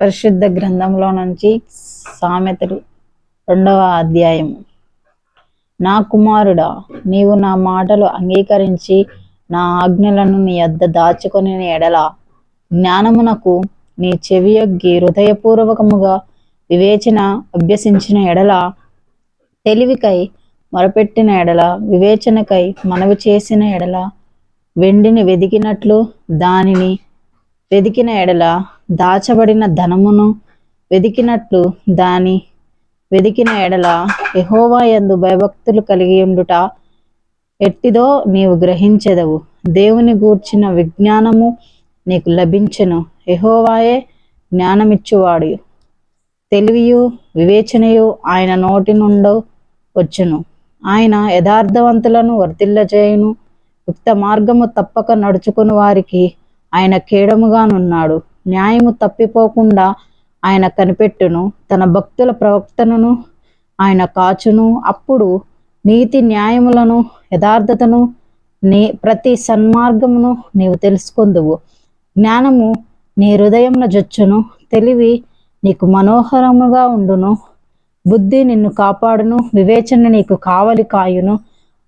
పరిశుద్ధ గ్రంథంలో నుంచి సామెతలు రెండవ అధ్యాయం. నా కుమారుడా నీవు నా మాటలు అంగీకరించి నా ఆజ్ఞలను నీ అద్ద దాచుకొని ఎడల. జ్ఞానమునకు నీ చెవియొగ్గి హృదయపూర్వకముగా వివేచన అభ్యసించిన ఎడల తెలివికై మొరపెట్టిన ఎడల వివేచనకై మనవి చేసిన ఎడల వెండిని వెదికినట్లు దానిని వెదికిన ఎడల దాచబడిన ధనమును వెదికినట్లు దాని వెదికిన ఎడల యెహోవా ఎందు భయభక్తులు కలిగి ఉండుట ఎట్టిదో నీవు గ్రహించెదవు. దేవుని గూర్చిన విజ్ఞానము నీకు లభించెను. యహోవాయే జ్ఞానమిచ్చువాడు. తెలివియు వివేచనయు ఆయన నోటి నుండి వచ్చును. ఆయన యథార్థవంతులను వర్తిల్లజేయును యుక్త మార్గము తప్పక నడుచుకుని వారికి ఆయన కేడముగానున్నాడు. న్యాయము తప్పిపోకుండా ఆయన కనిపెట్టును. తన భక్తుల ప్రవక్తను ఆయన కాచును. అప్పుడు నీతి న్యాయములను యథార్థతను నీ ప్రతి సన్మార్గమును నీవు తెలుసుకుందువు. జ్ఞానము నీ హృదయమున జొచ్చును. తెలివి నీకు మనోహరముగా ఉండును. బుద్ధి నిన్ను కాపాడును. వివేచన నీకు కావలి కాయును.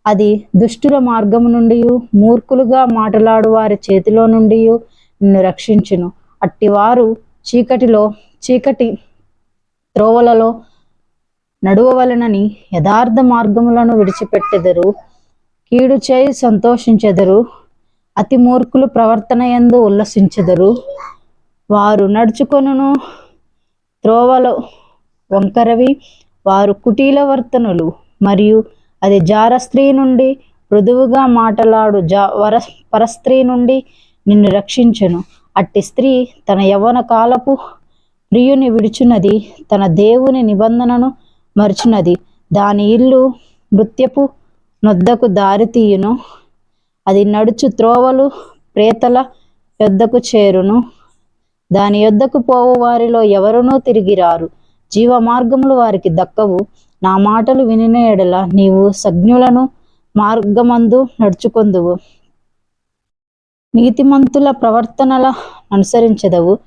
అది దుష్టుల మార్గము నుండి మూర్ఖులుగా మాటలాడు వారి చేతిలో నుండి నిన్ను రక్షించును. అట్టివారు చీకటిలో చీకటి త్రోవలలో నడువవలనని యథార్థ మార్గములను విడిచిపెట్టెదరు కీడు చేయి సంతోషించెదరు అతి మూర్ఖులు ప్రవర్తన ఎందు ఉల్లసించెదరు. వారు నడుచుకొనును త్రోవలో వంకరవి వారు కుటీల వర్తనులు మరియు అది జార స్త్రీ నుండి మృదువుగా మాటలాడు జా వర పరస్త్రీ నుండి నిన్ను రక్షించెను. అట్టి స్త్రీ తన యవ్వన కాలపు ప్రియుని విడుచున్నది తన దేవుని నిబంధనను మరుచున్నది దాని ఇల్లు నృత్యపు నొద్దకు దారితీయును అది నడుచు త్రోవలు ప్రేతల యొద్దకు చేరును. దాని యొద్దకు పోవు వారిలో ఎవరునూ తిరిగి రారు. జీవ మార్గములు వారికి దక్కవు. నా మాటలు వినిన ఎడల నీవు సజ్ఞులను మార్గమందు నడుచుకొందువు. నీతిమంతుల ప్రవర్తనల అనుసరించదవు.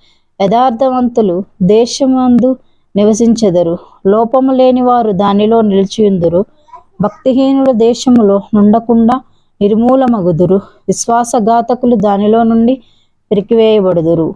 యథార్థవంతులు దేశమందు నివసించెదరు. లోపము లేని వారు దానిలో నిలిచియుందురు. భక్తిహీనుల దేశములో నుండకుండా నిర్మూలమగుదురు. విశ్వాసఘాతకులు దానిలో నుండి పెరికివేయబడుదురు.